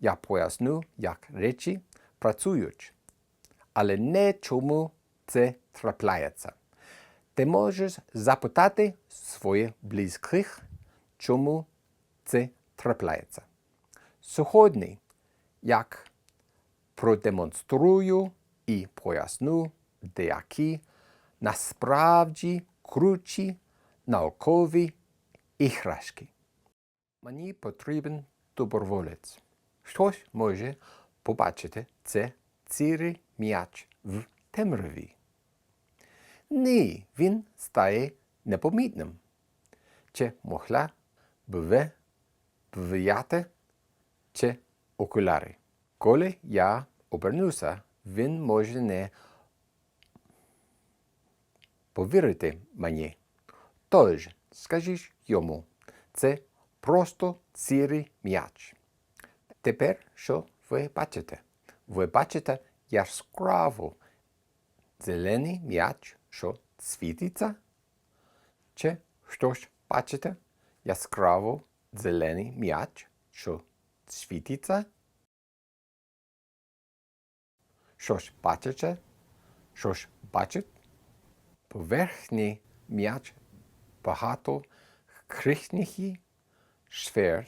я поясню, як речі працюють, але не чому це трапляється. Ти можеш запитати своїх близьких, чому це трапляється. Сьогодні, як продемонструю і поясню деякі насправді круті наукові іграшки. Мені потрібен доброволець. Хтось може побачити це цілий м'яч в темряві. Ні, він стає непомітним. Чи могла б ви чи окуляри? Коли я обернуся, він може не повірити мені. Тож, скажіть йому, це просто сірий м'яч. Тепер що ви бачите? Ви бачите яскраво зелений м'яч, що світиться? Чи щось бачите? Яскраво зелений м'яч, що світиться? Щось бачите? Щось бачить? Поверхні м'яч багато крихних сфер,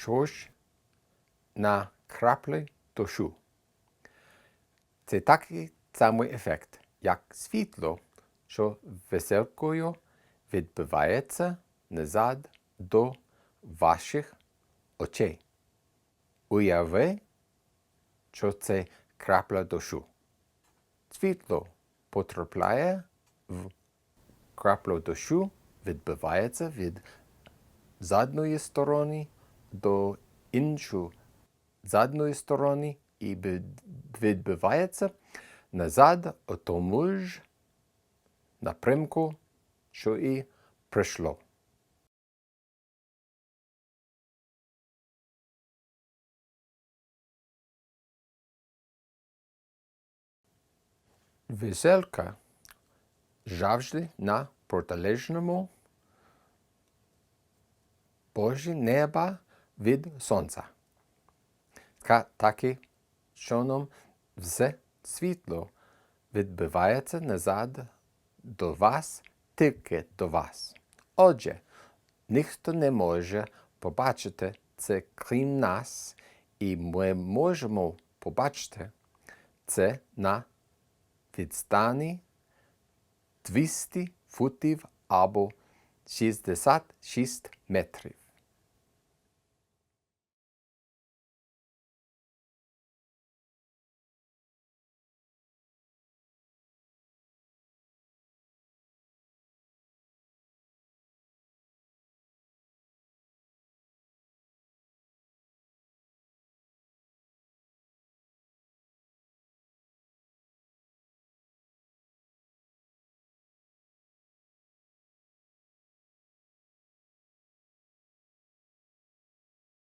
щось на краплі дощу. Це такий самий ефект, як світло, що веселкою відбивається назад до ваших очей. Уяви, що це крапля дощу. Світло потрапляє в краплю дощу, відбивається від задної сторони до іншої задної сторони і відбивається назад у тому ж напрямку, що і прийшло. Веселка завжди на протилежному божі неба від сонця. Таки чином все світло відбивається назад до вас, тільки до вас. Отже, ніхто не може побачити це крім нас, і ми можемо побачити це на відстані 200 футів або 66 метрів.